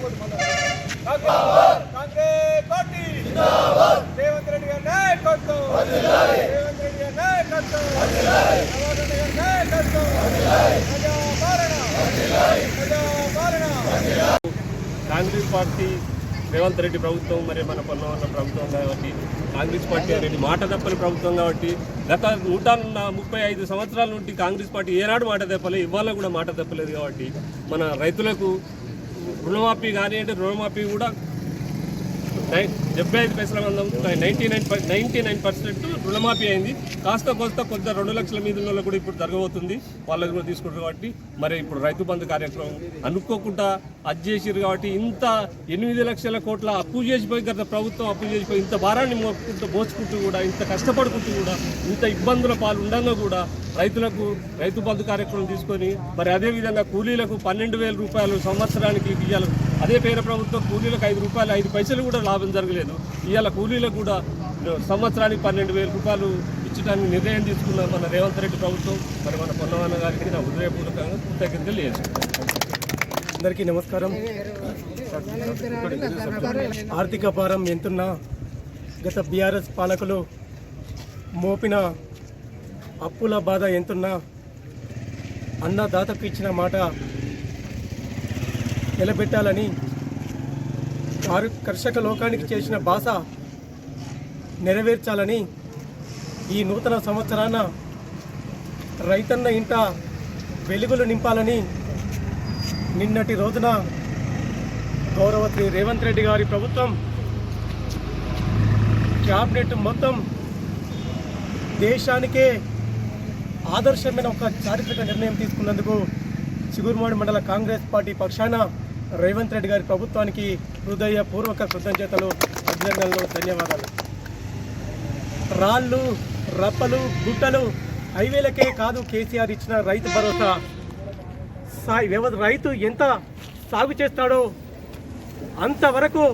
Congress party Revanth Reddy గారి నాయకత్వం రేవంత్ రెడ్డి గారి నాయకత్వం జగన్ రెడ్డి గారి నాయకత్వం ప్రజాపాలన ప్రజాపాలన కాంగ్రెస్ పార్టీ రేవంత్ రెడ్డి ప్రభుత్వం మరి మన పొన్నవన్న ప్రభుత్వం కాబట్టి కాంగ్రెస్ పార్టీ అనేది మాట తప్పని ప్రభుత్వం కాబట్టి గత నూట ముప్పై ఐదు సంవత్సరాల నుండి కాంగ్రెస్ పార్టీ ఏనాడు మాట తప్పలేదు ఇవాళ కూడా మాట తప్పలేదు కాబట్టి మన రైతులకు రుణమాఫీ కానీ అంటే రుణమాఫీ కూడా నైన్ డెబ్బై ఐదు పైసల మందం ninety nine ninety nine percent రుణమాఫీ అయింది. కాస్త కోస్త కొంత రెండు లక్షల మీద ఉన్న కూడా ఇప్పుడు జరగబోతుంది. వాళ్ళకి కూడా తీసుకుంటారు కాబట్టి మరి ఇప్పుడు రైతు బంధు కార్యక్రమం అనుకోకుండా అది చేసిరు కాబట్టి ఇంత ఎనిమిది లక్షల కోట్ల అప్పు చేసిపోయి గత ప్రభుత్వం అప్పు చేసిపోయి ఇంత భారాన్ని మోసుకుంటూ మోసుకుంటూ కూడా ఇంత కష్టపడుకుంటూ కూడా ఇంత ఇబ్బందుల పాలు ఉండగా కూడా రైతులకు రైతు బంధు కార్యక్రమం తీసుకొని మరి అదేవిధంగా కూలీలకు పన్నెండు వేల రూపాయలు సంవత్సరానికి ఇవ్వాలి అదే పేద ప్రభుత్వం కూలీలకు ఐదు రూపాయలు ఐదు పైసలు కూడా లాభం జరగలేదు. ఇవాళ కూలీలకు కూడా సంవత్సరానికి పన్నెండు వేల రూపాయలు ఇచ్చడానికి నిర్ణయం తీసుకున్న మన రేవంత్ రెడ్డి ప్రభుత్వం. మరి మన పొన్నవన్న గారికి నా హృదయపూర్వకంగా కృతజ్ఞతలు లేదు అందరికీ నమస్కారం. ఆర్థిక భారం ఎంతున్నా గత బీఆర్ఎస్ పాలకులు మోపిన అప్పుల బాధ ఎంతున్నా అన్నదాతకు ఇచ్చిన మాట నిలబెట్టాలని కారు కర్షక లోకానికి చేసిన బాస నెరవేర్చాలని ఈ నూతన సంవత్సరాన రైతన్న ఇంట వెలుగులు నింపాలని నిన్నటి రోజున గౌరవ శ్రీ రేవంత్ రెడ్డి గారి ప్రభుత్వం క్యాబినెట్ మొత్తం దేశానికే ఆదర్శమైన ఒక చారిత్రక నిర్ణయం తీసుకున్నందుకు చిగురుమాడి మండల కాంగ్రెస్ పార్టీ పక్షాన రేవంత్ రెడ్డి గారి ప్రభుత్వానికి హృదయపూర్వక కృతజ్ఞతలు అభినందనలు ధన్యవాదాలు. రాళ్ళు రప్పలు గుట్టలు హైవేలకే కాదు కేసీఆర్ ఇచ్చిన రైతు భరోసా. రైతు ఎంత సాగు చేస్తాడో అంతవరకు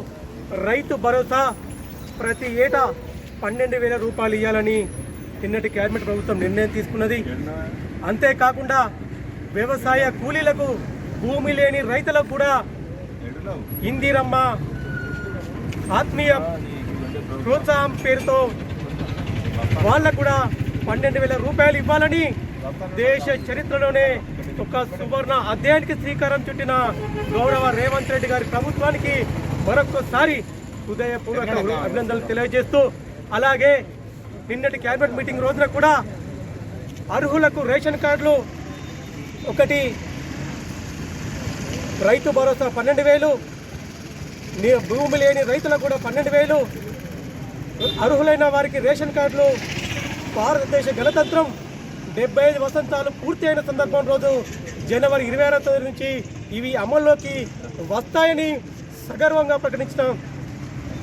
రైతు భరోసా ప్రతి ఏటా పన్నెండు వేల రూపాయలు ఇవ్వాలని నిన్నటి కేబినెట్ ప్రభుత్వం నిర్ణయం తీసుకున్నది. అంతేకాకుండా వ్యవసాయ కూలీలకు భూమి లేని రైతులకు కూడా ఇందిరమ్మ ఆత్మీయ ప్రోత్సాహం పేరుతో వాళ్ళకు కూడా పన్నెండు వేల రూపాయలు ఇవ్వాలని దేశ చరిత్రలోనే ఒక సువర్ణ అధ్యాయానికి శ్రీకారం చుట్టిన గౌరవ రేవంత్ రెడ్డి గారి ప్రభుత్వానికి మరొకసారి హృదయపూర్వక అభినందనలు తెలియజేస్తూ అలాగే నిన్నటి క్యాబినెట్ మీటింగ్ రోజున కూడా అర్హులకు రేషన్ కార్డులు ఒకటి రైతు భరోసా పన్నెండు వేలు. నీ- భూమి లేని రైతులకు కూడా పన్నెండు వేలు. అర్హులైన వారికి రేషన్ కార్డులు. భారతదేశ గణతంత్రం. డెబ్బై ఐదు వసంతాలు పూర్తి అయిన సందర్భం రోజు జనవరి ఇరవై ఆరో తేదీ నుంచి ఇవి అమల్లోకి వస్తాయని సగర్వంగా ప్రకటించిన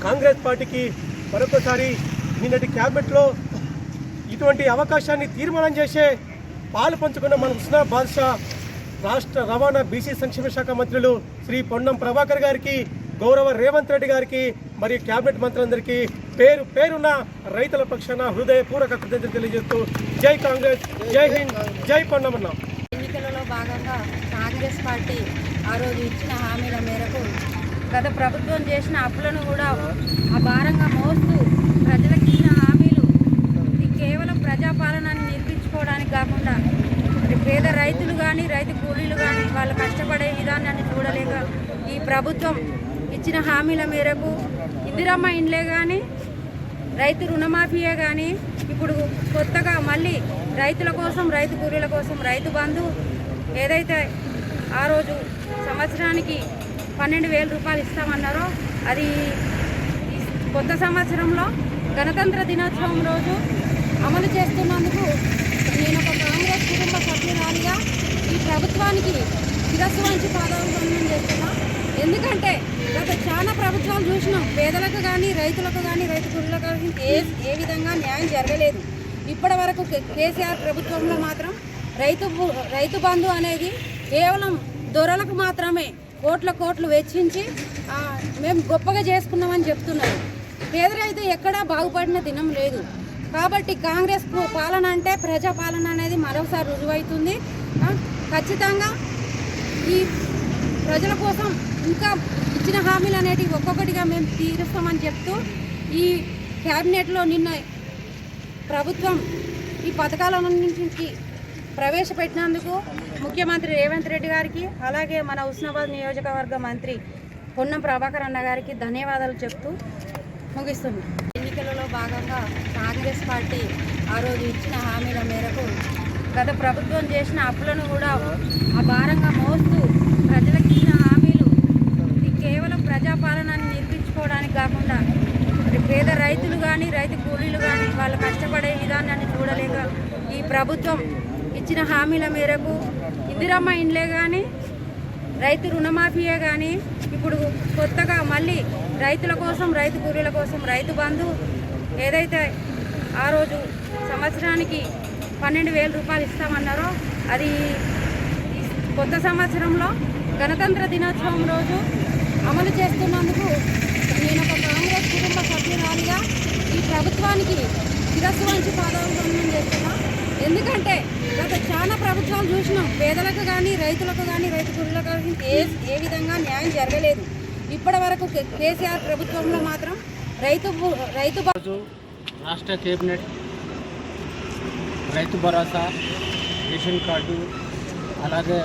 కాంగ్రెస్ పార్టీకి మరొకసారి నిన్నటి క్యాబినెట్లో ఇటువంటి అవకాశాన్ని తీర్మానం చేసే పాలు పంచుకున్న మన హుస్నా బాద్షా రాష్ట్ర రవాణా బీసీ సంక్షేమ శాఖ మంత్రులు శ్రీ పొన్నం ప్రభాకర్ గారికి గౌరవ రేవంత్ రెడ్డి గారికి మరియు కేబినెట్ మంత్రులందరికీ పేరు పేరున్న రైతుల పక్షాన హృదయపూర్వక కృతజ్ఞతలు తెలియజేస్తూ జై కాంగ్రెస్ జై హింద్ జై పొన్నమన్న. ఎన్నికలలో భాగంగా కాంగ్రెస్ పార్టీ ఆ రోజు ఇచ్చిన హామీల మేరకు గత ప్రభుత్వం చేసిన అప్పులను కూడా ఆ భారంగా మోస్తూ ప్రజలకు ఇచ్చిన హామీలు కేవలం ప్రజాపాలనని నిర్మించుకోవడానికి కాకుండా పేద రైతులు కానీ రైతు కూలీలు కానీ వాళ్ళు కష్టపడే విధానాన్ని చూడలేక ఈ ప్రభుత్వం ఇచ్చిన హామీల మేరకు ఇందిరమ్మ ఇండ్లే కానీ రైతు రుణమాఫీయే కానీ ఇప్పుడు కొత్తగా మళ్ళీ రైతుల కోసం రైతు కూలీల కోసం రైతు బంధు ఏదైతే ఆ రోజు సంవత్సరానికి పన్నెండు వేల రూపాయలు ఇస్తామన్నారో అది కొత్త సంవత్సరంలో గణతంత్ర దినోత్సవం రోజు అమలు చేస్తున్నందుకు నేను ఒక కాంగ్రెస్ కుటుంబ సభ్యురాలిగా ఈ ప్రభుత్వానికి శిరస్సు వంచి పాదాభివందనం చేస్తున్నా. ఎందుకంటే గత చాలా ప్రభుత్వాలు చూసినాం. పేదలకు కానీ రైతులకు కానీ రైతు కూలీలకు కానీ ఏ ఏ విధంగా న్యాయం జరగలేదు. ఇప్పటి వరకు కేసీఆర్ ప్రభుత్వంలో మాత్రం రైతు రైతు బంధు అనేది కేవలం దొరలకు మాత్రమే కోట్ల కోట్లు వెచ్చించి మేము గొప్పగా చేసుకున్నామని చెప్తున్నారు. పేద రైతు ఎక్కడా బాగుపడిన దినం లేదు. కాబట్టి కాంగ్రెస్ పాలన అంటే ప్రజా పాలన అనేది మరోసారి రుజువవుతుంది ఖచ్చితంగా ఈ ప్రజల కోసం ఇంకా ఇచ్చిన హామీలు అనేటివి ఒక్కొక్కటిగా మేము తీరుస్తామని చెప్తూ ఈ క్యాబినెట్లో నిన్న ప్రభుత్వం ఈ పథకాలన్నింటికి ప్రవేశపెట్టినందుకు ముఖ్యమంత్రి రేవంత్ రెడ్డి గారికి అలాగే మన హుస్నాబాద్ నియోజకవర్గ మంత్రి పొన్నం ప్రభాకర్ అన్న గారికి ధన్యవాదాలు చెప్తూ ముగిస్తుంది. ఎన్నికలలో భాగంగా కాంగ్రెస్ పార్టీ ఆ రోజు ఇచ్చిన హామీల మేరకు గత ప్రభుత్వం చేసిన అప్పులను కూడా ఆ భారంగా మోస్తూ ప్రజలకు ఇచ్చిన హామీలు ఇది కేవలం ప్రజాపాలనని నిర్మించుకోవడానికి కాకుండా పేద రైతులు కానీ రైతు కూలీలు కానీ వాళ్ళు కష్టపడే విధానాన్ని చూడలేక ఈ ప్రభుత్వం ఇచ్చిన హామీల మేరకు ఇందిరమ్మ ఇండ్లే కానీ రైతు రుణమాఫీయే కానీ ఇప్పుడు కొత్తగా మళ్ళీ రైతుల కోసం రైతు కూలీల కోసం రైతు బంధు ఏదైతే ఆ రోజు సంవత్సరానికి పన్నెండు వేల రూపాయలు ఇస్తామన్నారో అది కొత్త సంవత్సరంలో గణతంత్ర దినోత్సవం రోజు అమలు చేస్తున్నందుకు నేను ఒక కాంగ్రెస్ కుటుంబ సభ్యురాలిగా ఈ ప్రభుత్వానికి శిరస్సు వంచి పాదాభివందనం చేస్తున్నా. ఎందుకంటే గత చాలా ప్రభుత్వాలు చూసినాం. పేదలకు కానీ రైతులకు కానీ రైతు కూలీలకు కానీ ఏ ఏ విధంగా న్యాయం జరగలేదు. ఇప్పటి వరకు కే- కేసీఆర్ ప్రభుత్వంలో మాత్రం రైతు రైతు రాష్ట్ర cabinet Rythu Bharosa ration card అలాగే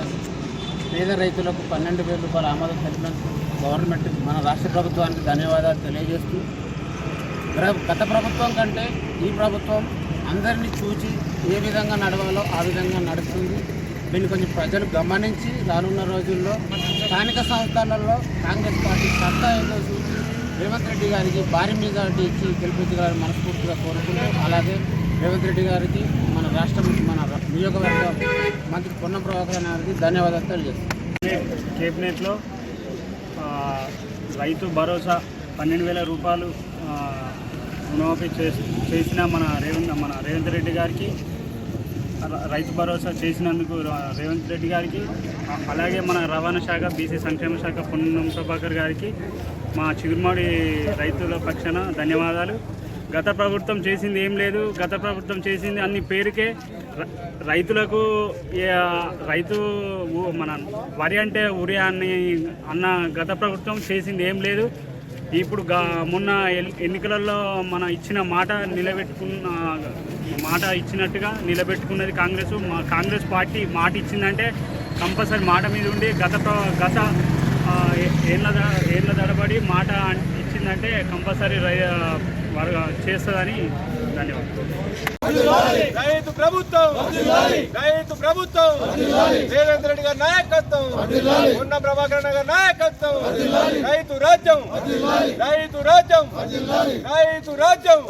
పేద రైతులకు పన్నెండు వేల రూపాయల ఆమోదం తెలిపినందుకు గవర్నమెంట్ మన రాష్ట్ర ప్రభుత్వానికి ధన్యవాదాలు తెలియజేస్తూ గత ప్రభుత్వం కంటే ఈ ప్రభుత్వం అందరినీ చూచి ఏ విధంగా నడవాలో ఆ విధంగా నడుస్తుంది. దీన్ని కొంచెం ప్రజలు గమనించి రానున్న రోజుల్లో స్థానిక సంస్థలలో కాంగ్రెస్ పార్టీ సత్తా ఏదో చూసి రేవంత్ రెడ్డి గారికి భారీ మెజార్టీ ఇచ్చి గెలిపించగలని మనస్ఫూర్తిగా కోరుకుంటూ అలాగే రేవంత్ రెడ్డి గారికి మన రాష్ట్రం మన నియోజకవర్గ మంత్రి పొన్న ప్రభాకర్ గారికి ధన్యవాదాలు తెలియజేస్తాను కేబినెట్లో రైతు భరోసా పన్నెండు వేల రూపాయలు రుణమాఫీ చేసి చేసిన మన రేవంత్ మన రేవంత్ రెడ్డి గారికి రైతు భరోసా చేసినందుకు రేవంత్ రెడ్డి గారికి అలాగే మన రవాణా శాఖ బీసీ సంక్షేమ శాఖ పొన్నం ప్రభాకర్ గారికి మా చిగురుమాడి రైతుల పక్షాన ధన్యవాదాలు. గత ప్రభుత్వం చేసింది ఏం లేదు. గత ప్రభుత్వం చేసింది అన్ని పేరుకే రైతులకు రైతు మన వరి అంటే ఉరి అని అన్న గత ప్రభుత్వం చేసింది ఏం లేదు. ఇప్పుడు గా మొన్న ఎన్నికలలో మన ఇచ్చిన మాట నిలబెట్టుకున్న మాట ఇచ్చినట్టుగా నిలబెట్టుకున్నది కాంగ్రెస్. మా కాంగ్రెస్ పార్టీ మాట ఇచ్చిందంటే కంపల్సరీ మాట మీద ఉండి గత గత ఏళ్ళ ద- ఏళ్ళ తడబడి మాట ఇచ్చిందంటే కంపల్సరీ రై చేస్తుందని ధన్యవాదాలు. రైతు ప్రభుత్వం రైతు ప్రభుత్వం రేవంత్ రెడ్డి గారి నాయకత్వం ఉన్న ప్రభాకరణ గారి నాయకత్వం రైతు రాజ్యం రైతు రాజ్యం రైతు రాజ్యం